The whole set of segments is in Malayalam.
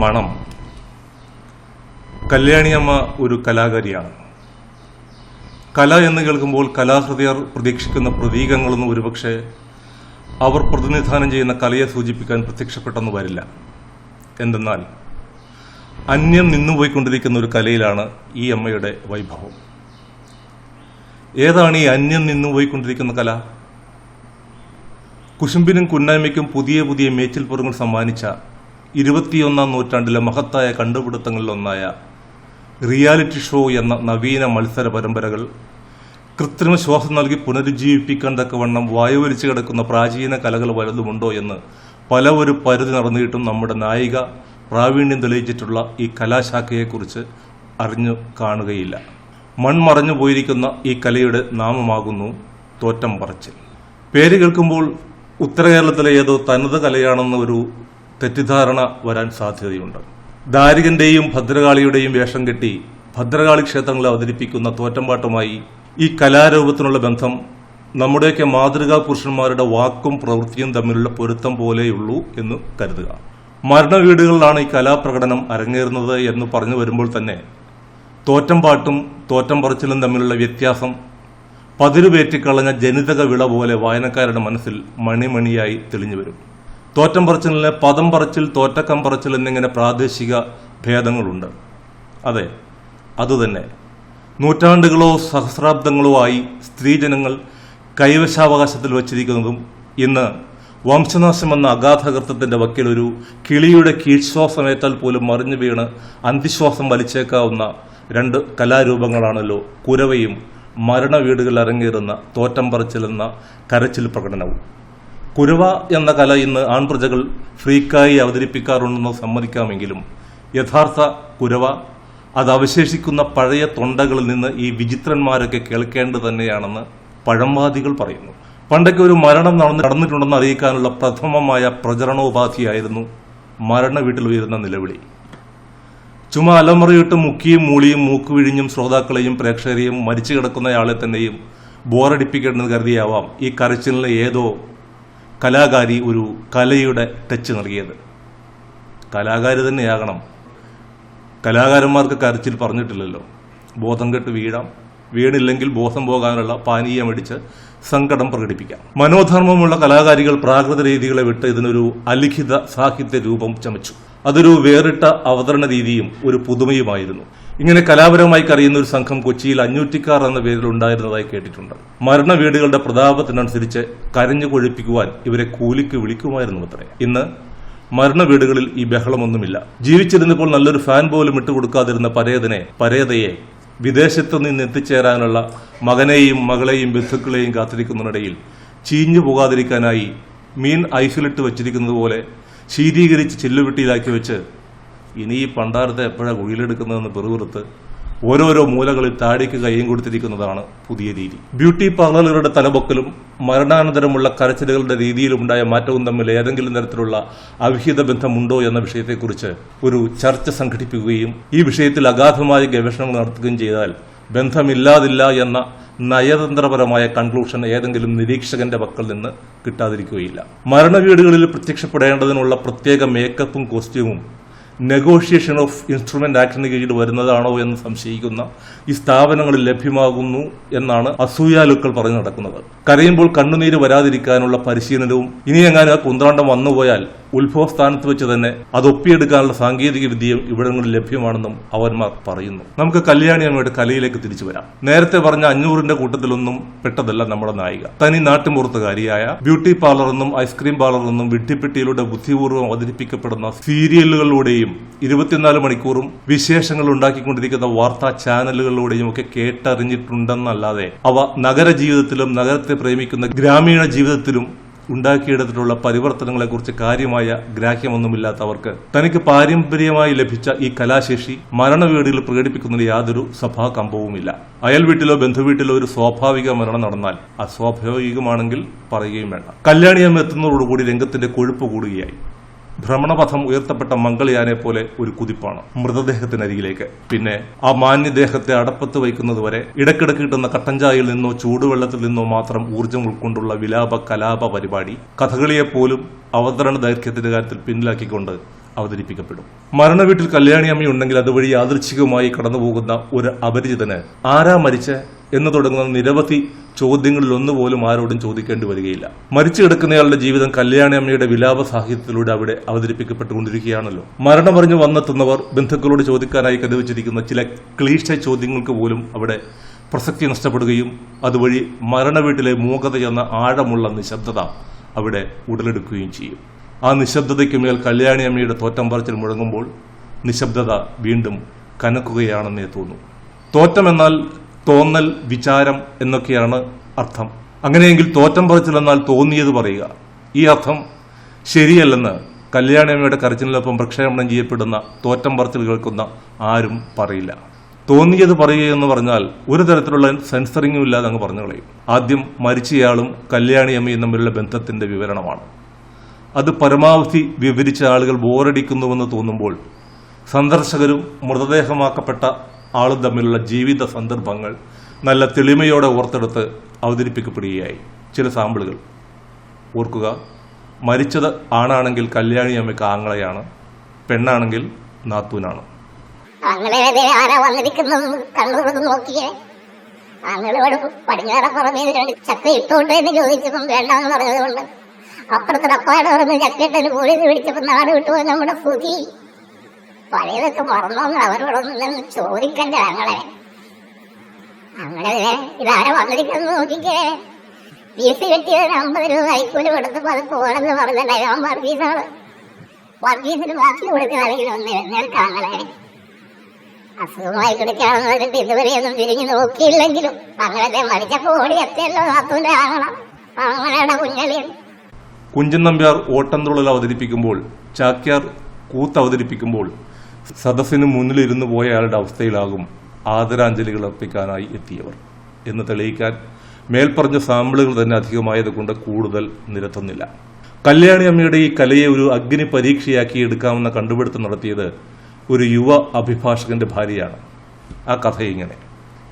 മണം. കല്യാണിയമ്മ ഒരു കലാകാരിയാണ്. കല എന്ന് കേൾക്കുമ്പോൾ കലാഹൃദയർ പ്രതീക്ഷിക്കുന്ന പ്രതീകങ്ങളൊന്നും ഒരുപക്ഷെ അവർ പ്രതിനിധാനം ചെയ്യുന്ന കലയെ സൂചിപ്പിക്കാൻ പ്രത്യക്ഷപ്പെട്ടെന്ന് വരില്ല. എന്തെന്നാൽ അന്യം നിന്നുപോയിക്കൊണ്ടിരിക്കുന്ന ഒരു കലയിലാണ് ഈ അമ്മയുടെ വൈഭവം. ഏതാണ് ഈ അന്യം നിന്നുപോയിക്കൊണ്ടിരിക്കുന്ന കല? കുശുമ്പിനും കുന്നായ്മയ്ക്കും പുതിയ പുതിയ മേച്ചിൽപ്പുറങ്ങൾ സമ്മാനിച്ച ഇരുപത്തിയൊന്നാം നൂറ്റാണ്ടിലെ മഹത്തായ കണ്ടുപിടുത്തങ്ങളിലൊന്നായ റിയാലിറ്റി ഷോ എന്ന നവീന മത്സര പരമ്പരകൾ കൃത്രിമ ശ്വാസം നൽകി പുനരുജ്ജീവിപ്പിക്കാൻ തക്കവണ്ണം വായുവലിച്ചു കിടക്കുന്ന പ്രാചീന കലകൾ വലതുമുണ്ടോ എന്ന് പല ഒരു പരിധി നടന്നിട്ടും നമ്മുടെ നായിക പ്രാവീണ്യം തെളിയിച്ചിട്ടുള്ള ഈ കലാശാഖയെക്കുറിച്ച് അറിഞ്ഞു കാണുകയില്ല. മൺമറഞ്ഞു പോയിരിക്കുന്ന ഈ കലയുടെ നാമമാകുന്നു തോറ്റം പറച്ചിൽ. പേര് കേൾക്കുമ്പോൾ ഉത്തര കേരളത്തിലെ ഏതോ തനത് കലയാണെന്ന ഒരു തെറ്റിദ്ധാരണ വരാൻ സാധ്യതയുണ്ട്. ദാരികന്റെയും ഭദ്രകാളിയുടെയും വേഷം കെട്ടി ഭദ്രകാളി ക്ഷേത്രങ്ങളെ അവതരിപ്പിക്കുന്ന തോറ്റമ്പാട്ടുമായി ഈ കലാരൂപത്തിനുള്ള ബന്ധം നമ്മുടെയൊക്കെ മാതൃകാ പുരുഷന്മാരുടെ വാക്കും പ്രവൃത്തിയും തമ്മിലുള്ള പൊരുത്തം പോലെയുള്ളൂ എന്ന് കരുതുക. മരണവീടുകളിലാണ് ഈ കലാപ്രകടനം അരങ്ങേറുന്നത് എന്ന് പറഞ്ഞു വരുമ്പോൾ തന്നെ തോറ്റമ്പാട്ടും തോറ്റം പറച്ചിലും തമ്മിലുള്ള വ്യത്യാസം പതിരുപേറ്റിക്കളഞ്ഞ ജനിതക വിള പോലെ വായനക്കാരുടെ മനസ്സിൽ മണിമണിയായി തെളിഞ്ഞു വരും. തോറ്റം പറച്ചിലിന് പദം പറച്ചിൽ തോറ്റക്കം പറച്ചിൽ എന്നിങ്ങനെ പ്രാദേശിക ഭേദങ്ങളുണ്ട്. അതെ അതുതന്നെ. നൂറ്റാണ്ടുകളോ സഹസ്രാബ്ദങ്ങളോ ആയി സ്ത്രീജനങ്ങൾ കൈവശാവകാശത്തിൽ വച്ചിരിക്കുന്നതും ഇന്ന് വംശനാശം എന്ന അഗാധകൃത്യത്തിന്റെ വക്കിൽ ഒരു കിളിയുടെ കീഴ്ശ്വാസമേറ്റാൽ പോലും മറിഞ്ഞു വീണ് അന്തിശ്വാസം വലിച്ചേക്കാവുന്ന രണ്ട് കലാരൂപങ്ങളാണല്ലോ കുരവയും മരണ വീടുകളിൽ അരങ്ങേറുന്ന തോറ്റം പറച്ചിലെന്ന കരച്ചിൽ പ്രകടനവും. കുരവ എന്ന കല ഇന്ന് ആൺപ്രജകൾ ഫ്രീക്കായി അവതരിപ്പിക്കാറുണ്ടെന്ന് സമ്മതിക്കാമെങ്കിലും യഥാർത്ഥ കുരവ അത് അവശേഷിക്കുന്ന പഴയ തൊണ്ടകളിൽ നിന്ന് ഈ വിചിത്രന്മാരൊക്കെ കേൾക്കേണ്ടത് തന്നെയാണെന്ന് പഴംവാദികൾ പറയുന്നു. പണ്ടൊക്കെ ഒരു മരണം നടന്ന് നടന്നിട്ടുണ്ടെന്ന് അറിയിക്കാനുള്ള പ്രഥമമായ പ്രചരണോപാധിയായിരുന്നു മരണ വീട്ടിൽ ഉയരുന്ന നിലവിളി. ചുമ അലമുറയിട്ട് മുക്കിയും മൂളിയും മൂക്കുവിഴിഞ്ഞും ശ്രോതാക്കളെയും പ്രേക്ഷകരെയും മരിച്ചു കിടക്കുന്നയാളെ തന്നെയും ബോറടിപ്പിക്കേണ്ടെന്ന് കരുതിയാവാം ഈ കരച്ചിലിന് ഏതോ കലാകാരി ഒരു കലയുടെ ടച്ച് നൽകിയത്. കലാകാരി തന്നെയാകണം. കലാകാരന്മാർക്ക് കരച്ചിൽ പറഞ്ഞിട്ടില്ലല്ലോ. ബോധം കെട്ട് വീഴാം. വീണില്ലെങ്കിൽ ബോധം പോകാനുള്ള പാനീയമടിച്ച് സങ്കടം പ്രകടിപ്പിക്കാം. മനോധർമ്മമുള്ള കലാകാരികൾ പ്രാകൃത രീതികളെ വിട്ട് ഇതിനൊരു അലിഖിത സാഹിത്യ രൂപം ചമച്ചു. അതൊരു വേറിട്ട അവതരണ രീതിയും ഒരു പുതുമയുമായിരുന്നു. ഇങ്ങനെ കലാപരമായി കറിയുന്ന ഒരു സംഘം കൊച്ചിയിൽ അഞ്ഞൂറ്റിക്കാർ എന്ന പേരിൽ ഉണ്ടായിരുന്നതായി കേട്ടിട്ടുണ്ട്. മരണ വീടുകളുടെ പ്രതാപത്തിനനുസരിച്ച് കരഞ്ഞു കൊഴിപ്പിക്കുവാൻ ഇവരെ കൂലിക്ക് വിളിക്കുമായിരുന്നു അത്രേ. ഇന്ന് മരണ വീടുകളിൽ ഈ ബഹളമൊന്നുമില്ല. ജീവിച്ചിരുന്നപ്പോൾ നല്ലൊരു ഫാൻ പോലും ഇട്ടുകൊടുക്കാതിരുന്ന പരേതനെ പരേതയെ വിദേശത്തു നിന്ന് എത്തിച്ചേരാനുള്ള മകനെയും മകളെയും ബന്ധുക്കളെയും കാത്തിരിക്കുന്നതിനിടയിൽ ചീഞ്ഞു പോകാതിരിക്കാനായി മീൻ ഐസിലിട്ട് വച്ചിരിക്കുന്നത് പോലെ ശീതീകരിച്ച് ചില്ലുപെട്ടിയിലാക്കി വെച്ച് ഇനി ഈ പണ്ടാരത്തെ എപ്പോഴാണ് കുഴിയിലെടുക്കുന്നതെന്ന് പെറുവിറുത്ത് ഓരോരോ മൂലകളിൽ താടിക്ക് കൈയും കൊടുത്തിരിക്കുന്നതാണ് പുതിയ രീതി. ബ്യൂട്ടി പാർലറുകളുടെ തലപൊക്കലും മരണാനന്തരമുള്ള കരച്ചിലുകളുടെ രീതിയിലുമുണ്ടായ മാറ്റവും തമ്മിൽ ഏതെങ്കിലും തരത്തിലുള്ള അവിഹിത ബന്ധമുണ്ടോ എന്ന വിഷയത്തെക്കുറിച്ച് ഒരു ചർച്ച സംഘടിപ്പിക്കുകയും ഈ വിഷയത്തിൽ അഗാധമായ ഗവേഷണം നടത്തുകയും ചെയ്താൽ ബന്ധമില്ലാതില്ല എന്ന നയതന്ത്രപരമായ കൺക്ലൂഷൻ ഏതെങ്കിലും നിരീക്ഷകന്റെ പക്കൽ നിന്ന് കിട്ടാതിരിക്കുകയില്ല. മരണവീടുകളിൽ പ്രത്യക്ഷപ്പെടേണ്ടതിനുള്ള പ്രത്യേക മേക്കപ്പും കോസ്റ്റ്യൂമും നെഗോഷിയേഷൻ ഓഫ് ഇൻസ്ട്രുമെന്റ് ആക്ടിന് കീഴിൽ വരുന്നതാണോ എന്ന് സംശയിക്കുന്ന ഈ സ്ഥാപനങ്ങളിൽ ലഭ്യമാകുന്നു എന്നാണ് അസൂയാലുക്കൾ പറഞ്ഞു നടക്കുന്നത്. കരയുമ്പോൾ കണ്ണുനീര് വരാതിരിക്കാനുള്ള പരിശീലനവും ഇനി എങ്ങാനും ആ കുന്ത്രാണ്ടം വന്നുപോയാൽ ഉത്ഭവസ്ഥാനത്ത് വെച്ച് തന്നെ അത് ഒപ്പിയെടുക്കാനുള്ള സാങ്കേതിക വിദ്യയും ഇവിടങ്ങളിൽ ലഭ്യമാണെന്നും അവന്മാർ പറയുന്നു. നമുക്ക് കല്യാണി അമ്മയുടെ കലയിലേക്ക് തിരിച്ചു വരാം. നേരത്തെ പറഞ്ഞ അഞ്ഞൂറിന്റെ കൂട്ടത്തിലൊന്നും പെട്ടതല്ല നമ്മുടെ നായിക. തനി നാട്ടുമുറത്തുകാരിയായ ബ്യൂട്ടി പാർലറെന്നും ഐസ്ക്രീം പാർലറെന്നും വിഡ്ഢിപ്പെട്ടിയിലൂടെ ബുദ്ധിപൂർവം അവതരിപ്പിക്കപ്പെടുന്ന സീരിയലുകളിലൂടെയും ഇരുപത്തിനാല് മണിക്കൂറും വിശേഷങ്ങൾ ഉണ്ടാക്കിക്കൊണ്ടിരിക്കുന്ന വാർത്താ ചാനലുകളിലൂടെയും ഒക്കെ കേട്ടറിഞ്ഞിട്ടുണ്ടെന്നല്ലാതെ അവ നഗര ജീവിതത്തിലും നഗരത്തെ പ്രേമിക്കുന്ന ഗ്രാമീണ ജീവിതത്തിലും ഉണ്ടാക്കിയെടുത്തിട്ടുള്ള പരിവർത്തനങ്ങളെക്കുറിച്ച് കാര്യമായ ഗ്രാഹ്യമൊന്നുമില്ലാത്തവർക്ക് തനിക്ക് പാരമ്പര്യമായി ലഭിച്ച ഈ കലാശേഷി മരണവീടുകളിൽ പ്രകടിപ്പിക്കുന്നതിൽ യാതൊരു സഭാ കമ്പവുമില്ല അയൽ വീട്ടിലോ ബന്ധുവീട്ടിലോ ഒരു സ്വാഭാവിക മരണം നടന്നാൽ അസ്വാഭാവികമാണെങ്കിൽ പറയുകയും വേണ്ട. കല്യാണിയമ്മ എത്തുന്നതോടുകൂടി രംഗത്തിന്റെ കൊഴുപ്പ് കൂടുകയായി. ഭ്രമണപഥം ഉയർത്തപ്പെട്ട മംഗളയാനെ പോലെ ഒരു കുതിപ്പാണ് മൃതദേഹത്തിനരികിലേക്ക്. പിന്നെ ആ മാന്യദേഹത്തെ അടപ്പത്ത് വയ്ക്കുന്നതുവരെ ഇടയ്ക്കിടയ്ക്ക് കിട്ടുന്ന കട്ടഞ്ചായിൽ നിന്നോ ചൂടുവെള്ളത്തിൽ നിന്നോ മാത്രം ഊർജം ഉൾക്കൊണ്ടുള്ള വിലാപ കലാപ പരിപാടി കഥകളിയെപ്പോലും അവതരണ ദൈർഘ്യത്തിന്റെ കാര്യത്തിൽ പിന്നിലാക്കിക്കൊണ്ട് അവതരിപ്പിക്കപ്പെടും. മരണവീട്ടിൽ കല്യാണി അമ്മയുണ്ടെങ്കിൽ അതുവഴി യാദൃച്ഛികമായി കടന്നുപോകുന്ന ഒരു അപരിചിതന് ആരാ മരിച്ച? എന്ന് തുടങ്ങുന്ന നിരവധി ചോദ്യങ്ങളിൽ ഒന്നുപോലും ആരോടും ചോദിക്കേണ്ടി വരികയില്ല. മരിച്ചു കിടക്കുന്നയാളുടെ ജീവിതം കല്യാണി അമ്മയുടെ വിലാപ സാഹിത്യത്തിലൂടെ അവിടെ അവതരിപ്പിക്കപ്പെട്ടുകൊണ്ടിരിക്കുകയാണല്ലോ. മരണമറിഞ്ഞു വന്നെത്തുന്നവർ ബന്ധുക്കളോട് ചോദിക്കാനായി കരുവച്ചിരിക്കുന്ന ചില ക്ലീശ ചോദ്യങ്ങൾക്ക് പോലും അവിടെ പ്രസക്തി നഷ്ടപ്പെടുകയും അതുവഴി മരണവീട്ടിലെ മൂകത എന്ന ആഴമുള്ള നിശബ്ദത അവിടെ ഉടലെടുക്കുകയും ചെയ്യും. ആ നിശബ്ദതയ്ക്ക് മേൽ കല്യാണി അമ്മയുടെ തോറ്റം പറച്ചിൽ മുഴങ്ങുമ്പോൾ നിശബ്ദത വീണ്ടും കനക്കുകയാണെന്നേ തോന്നും. തോറ്റം എന്നാൽ തോന്നൽ വിചാരം എന്നൊക്കെയാണ് അർത്ഥം. അങ്ങനെയെങ്കിൽ തോറ്റം പറച്ചിലെന്നാൽ തോന്നിയത് പറയുക. ഈ അർത്ഥം ശരിയല്ലെന്ന് കല്യാണമ്മയുടെ കരച്ചിലിനൊപ്പം പ്രക്ഷേപണം ചെയ്യപ്പെടുന്ന തോറ്റം പറച്ചിൽ കേൾക്കുന്ന ആരും പറയില്ല. തോന്നിയത് പറയുക എന്ന് പറഞ്ഞാൽ ഒരു തരത്തിലുള്ള സെൻസറിങ്ങും ഇല്ലാതെ അങ്ങ് പറഞ്ഞു കളയും. ആദ്യം മരിച്ചയാളും കല്യാണിയമ്മയും തമ്മിലുള്ള ബന്ധത്തിന്റെ വിവരണമാണ്. അത് പരമാവധി വിവരിച്ച ആളുകൾ ബോറടിക്കുന്നുവെന്ന് തോന്നുമ്പോൾ സന്ദർശകരും മൃതദേഹമാക്കപ്പെട്ട ആളും തമ്മിലുള്ള ജീവിത സന്ദർഭങ്ങൾ നല്ല തെളിമയോടെ ഓർത്തെടുത്ത് അവതരിപ്പിക്കപ്പെടുകയായി. ചില സാമ്പിളുകൾ. ഓർക്കുക മരിച്ചത് ആണാണെങ്കിൽ കല്യാണി അമ്മയ്ക്ക് ആങ്ങളയാണ് പെണ്ണാണെങ്കിൽ നാത്തൂനാണ്. അങ്ങനെ അപ്പാടെ പറഞ്ഞ് ചക്കയിട്ടന് പോലീസ് പിടിച്ചപ്പോ നാട് വിട്ടുപോയി നമ്മുടെ സുതി പഴയതൊക്കെ മറന്നോന്ന് അവരോടൊന്നും ചോദിക്കണ്ട ഞങ്ങളെ. അങ്ങനെ ഇതാരെ വന്നിരിക്കുന്നു നോക്കിക്കേ. ഫീസ് കിട്ടിയതിന് അമ്പത് രൂപ കൈക്കൂലി കൊടുത്തപ്പോ അത് പോണെന്ന് പറഞ്ഞല്ലേ ഞാൻ വർഗീസാണ്. വർഗീസിന് ബാക്കി കൊടുക്കാണെങ്കിൽ ഒന്ന് എഴുന്നേൽക്കാങ്ങളെ അസുഖമായി കിടക്കുകയാണെന്ന് പറഞ്ഞിട്ട് ഇതുവരെയൊന്നും തിരിഞ്ഞു നോക്കിയില്ലെങ്കിലും അങ്ങനെ മരിച്ചപ്പോ ഓടി എത്തിയല്ലോ നാത്തൂന്റെ ആകണം അങ്ങനെയാണ് കുഞ്ഞളിയൻ. കുഞ്ചൻ നമ്പ്യാർ ഓട്ടംതുള്ളൽ അവതരിപ്പിക്കുമ്പോൾ ചാക്യാർ കൂത്ത് അവതരിപ്പിക്കുമ്പോൾ സദസ്സിന് മുന്നിലിരുന്നു പോയയാളുടെ അവസ്ഥയിലാകും ആദരാഞ്ജലികൾ അർപ്പിക്കാനായി എത്തിയവർ. എന്ന് തെളിയിക്കാൻ മേൽപ്പറഞ്ഞ സാമ്പിളുകൾ തന്നെ അധികമായത് കൊണ്ട് കൂടുതൽ നിരത്തുന്നില്ല. കല്യാണി അമ്മയുടെ ഈ കലയെ ഒരു അഗ്നി പരീക്ഷയാക്കി എടുക്കാമെന്ന കണ്ടുപിടുത്തം നടത്തിയത് ഒരു യുവ അഭിഭാഷകന്റെ ഭാര്യയാണ്. ആ കഥ ഇങ്ങനെ.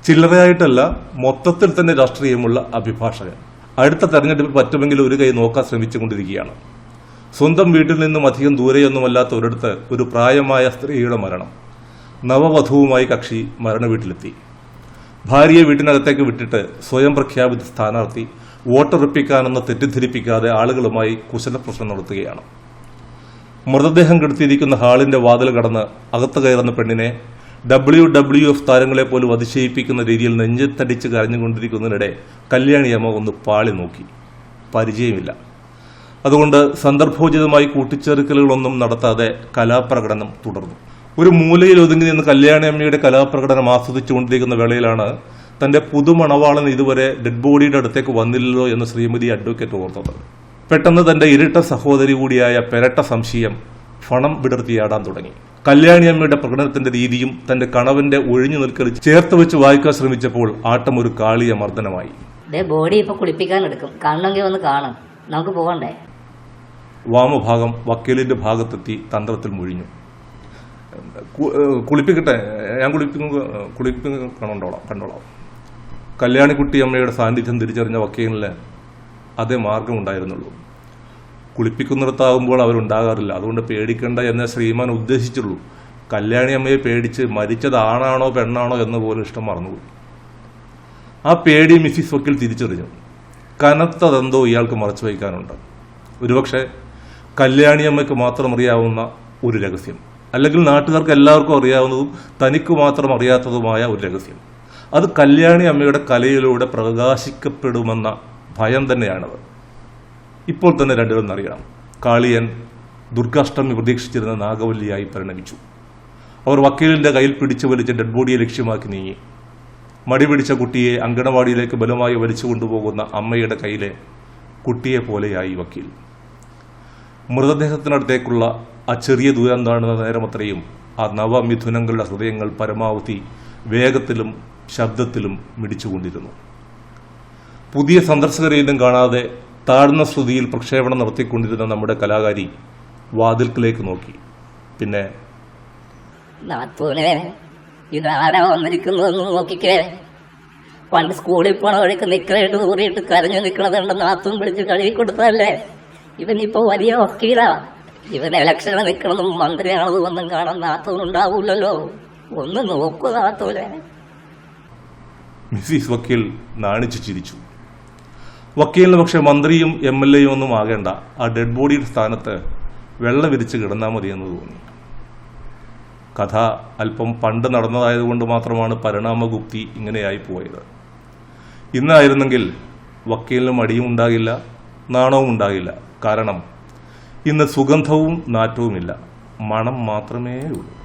ചില്ലറയായിട്ടല്ല മൊത്തത്തിൽ തന്നെ രാഷ്ട്രീയമുള്ള അഭിഭാഷകൻ. അടുത്ത തെരഞ്ഞെടുപ്പിൽ പറ്റുമെങ്കിൽ ഒരു കൈ നോക്കാൻ ശ്രമിച്ചുകൊണ്ടിരിക്കുകയാണ്. സ്വന്തം വീട്ടിൽ നിന്നും അധികം ദൂരെയൊന്നുമല്ലാത്ത ഒരിടത്ത് ഒരു പ്രായമായ സ്ത്രീയുടെ മരണം. നവവധുവുമായി കക്ഷി മരണ വീട്ടിലെത്തി ഭാര്യയെ വീട്ടിനകത്തേക്ക് വിട്ടിട്ട് സ്വയം പ്രഖ്യാപിത സ്ഥാനാർത്ഥി വോട്ടുറപ്പിക്കാനെന്ന് തെറ്റിദ്ധരിപ്പിക്കാതെ ആളുകളുമായി കുശലപ്രശ്നം നടത്തുകയാണ്. മൃതദേഹം കെടുത്തിയിരിക്കുന്ന ഹാളിന്റെ വാതിൽ കടന്ന് അകത്ത് കയറുന്ന പെണ്ണിനെ ഡബ്ല്യു ഡബ്ല്യു എഫ് താരങ്ങളെ പോലും അതിശയിപ്പിക്കുന്ന രീതിയിൽ നെഞ്ചത്തടിച്ച് കരഞ്ഞുകൊണ്ടിരിക്കുന്നതിനിടെ കല്യാണിയമ്മ ഒന്ന് പാളി നോക്കി. പരിചയമില്ല. അതുകൊണ്ട് സന്ദർഭോചിതമായി കൂട്ടിച്ചേർക്കലുകളൊന്നും നടത്താതെ കലാപ്രകടനം തുടർന്നു. ഒരു മൂലയിൽ ഒതുങ്ങി നിന്ന് കല്യാണിയമ്മയുടെ കലാപ്രകടനം ആസ്വദിച്ചുകൊണ്ടിരിക്കുന്ന വേളയിലാണ് തന്റെ പുതുമണവാളൻ ഇതുവരെ ഡെഡ് ബോഡിയുടെ അടുത്തേക്ക് വന്നില്ലല്ലോ എന്ന് ശ്രീമതി അഡ്വക്കേറ്റ് ഓർത്തത്. പെട്ടെന്ന് തന്റെ ഇരട്ട സഹോദരി കൂടിയായ പെരട്ട സംശയം ഫണം വിടർത്തിയാടാൻ തുടങ്ങി. കല്യാണിയമ്മയുടെ പ്രകടനത്തിന്റെ രീതിയും തന്റെ കണവന്റെ ഒഴിഞ്ഞു നിൽക്കൽ ചേർത്ത് വെച്ച് വായിക്കാൻ ശ്രമിച്ചപ്പോൾ ആട്ടം ഒരു കാളിയ മർദ്ദനമായി ബോഡി ഇപ്പൊ കുളിപ്പിക്കാൻ എടുക്കും. കാണണമെങ്കിൽ ഒന്ന് കാണും. നമുക്ക് പോകണ്ടേ വാമഭാഗം വക്കീലിന്റെ ഭാഗത്തെത്തി തന്ത്രത്തിൽ മുഴിഞ്ഞു. കുളിപ്പിക്കട്ടെ? ഞാൻ കുളിപ്പിക്കുന്ന കുളിപ്പി കണ്ടോളാം കണ്ടോളാം. കല്യാണിക്കുട്ടി അമ്മയുടെ സാന്നിധ്യം തിരിച്ചറിഞ്ഞ വക്കീലിന് അതേ മാർഗം ഉണ്ടായിരുന്നുള്ളൂ. കുളിപ്പിക്കുന്നിടത്താകുമ്പോൾ അവരുണ്ടാകാറില്ല. അതുകൊണ്ട് പേടിക്കേണ്ട എന്നെ ശ്രീമാൻ ഉദ്ദേശിച്ചുള്ളൂ. കല്യാണി അമ്മയെ പേടിച്ച് മരിച്ചത് ആണാണോ പെണ്ണാണോ എന്ന് പോലും ഇഷ്ടം മറന്നുപോയി. ആ പേടി മിസ്സിസ് വക്കീൽ തിരിച്ചറിഞ്ഞു. കനത്തതെന്തോ ഇയാൾക്ക് മറച്ചു വയ്ക്കാനുണ്ട് ഒരുപക്ഷെ കല്യാണിയമ്മയ്ക്ക് മാത്രം അറിയാവുന്ന ഒരു രഹസ്യം. അല്ലെങ്കിൽ നാട്ടുകാർക്ക് എല്ലാവർക്കും അറിയാവുന്നതും തനിക്ക് മാത്രം അറിയാത്തതുമായ ഒരു രഹസ്യം. അത് കല്യാണി അമ്മയുടെ കലയിലൂടെ പ്രകാശിക്കപ്പെടുമെന്ന ഭയം തന്നെയാണത്. ഇപ്പോൾ തന്നെ രണ്ടുപേരും അറിയണം. കാളിയൻ ദുർഗാഷ്ടമി പ്രതീക്ഷിച്ചിരുന്ന നാഗവല്ലിയായി പരിണമിച്ചു. അവർ വക്കീലിന്റെ കയ്യിൽ പിടിച്ചു വലിച്ച് ഡെഡ് ബോഡിയെ ലക്ഷ്യമാക്കി നീങ്ങി. മടി പിടിച്ച കുട്ടിയെ അങ്കണവാടിയിലേക്ക് ബലമായി വലിച്ചു കൊണ്ടുപോകുന്ന അമ്മയുടെ കയ്യിലെ കുട്ടിയെ പോലെയായി വക്കീൽ. മൃതദേഹത്തിനടുത്തേക്കുള്ള ആ ചെറിയ ദൂരം താണ്ടുന്ന നേരമത്രയും ആ നവമിഥുനങ്ങളുടെ ഹൃദയങ്ങൾ പരമാവധി വേഗത്തിലും ശബ്ദത്തിലും മിടിച്ചുകൊണ്ടിരുന്നു. പുതിയ സന്ദർശകരെയും കാണാതെ താഴ്ന്ന ശ്രുതിയിൽ പ്രക്ഷേപണം നടത്തിക്കൊണ്ടിരുന്ന നമ്മുടെ കലാകാരി വാതിൽക്കിലേക്ക് നോക്കി. പിന്നെ പണ്ട് സ്കൂളിൽ പോണ വഴിക്ക് നിക്കലായിട്ട് തൂറിയിട്ട് കരഞ്ഞു നിൽക്കണതുണ്ട് നാത്തും പിടിച്ച് കഴുകി കൊടുത്തതല്ലേ? ഇവനിപ്പോ വലിയ വക്കീലാ. ഇവൻ ഇലക്ഷന് നിൽക്കണതും മന്ത്രിയാണതും ഒന്നും കാണാൻ നാത്തവനുണ്ടാവൂലല്ലോ ഒന്ന് നോക്കൂ നാത്തോലെ മിസ്സിസ് വക്കീൽ നാണിച്ചു ചിരിച്ചു. വക്കീലിന് പക്ഷെ മന്ത്രിയും എം എൽ എയും ഒന്നും ആകേണ്ട. ആ ഡെഡ് ബോഡിയുടെ സ്ഥാനത്ത് വെള്ളം വിരിച്ച് കിടന്നാൽ എന്ന് തോന്നി. കഥ അല്പം പണ്ട് നടന്നതായതുകൊണ്ട് മാത്രമാണ് പരിണാമഗുപ്തി ഇങ്ങനെയായി പോയത്. ഇന്നായിരുന്നെങ്കിൽ വക്കീലിന് മടിയും ഉണ്ടാകില്ല നാണവും ഉണ്ടാകില്ല. കാരണം ഇന്ന് സുഗന്ധവും നാറ്റവുമില്ല. മണം മാത്രമേ ഉള്ളൂ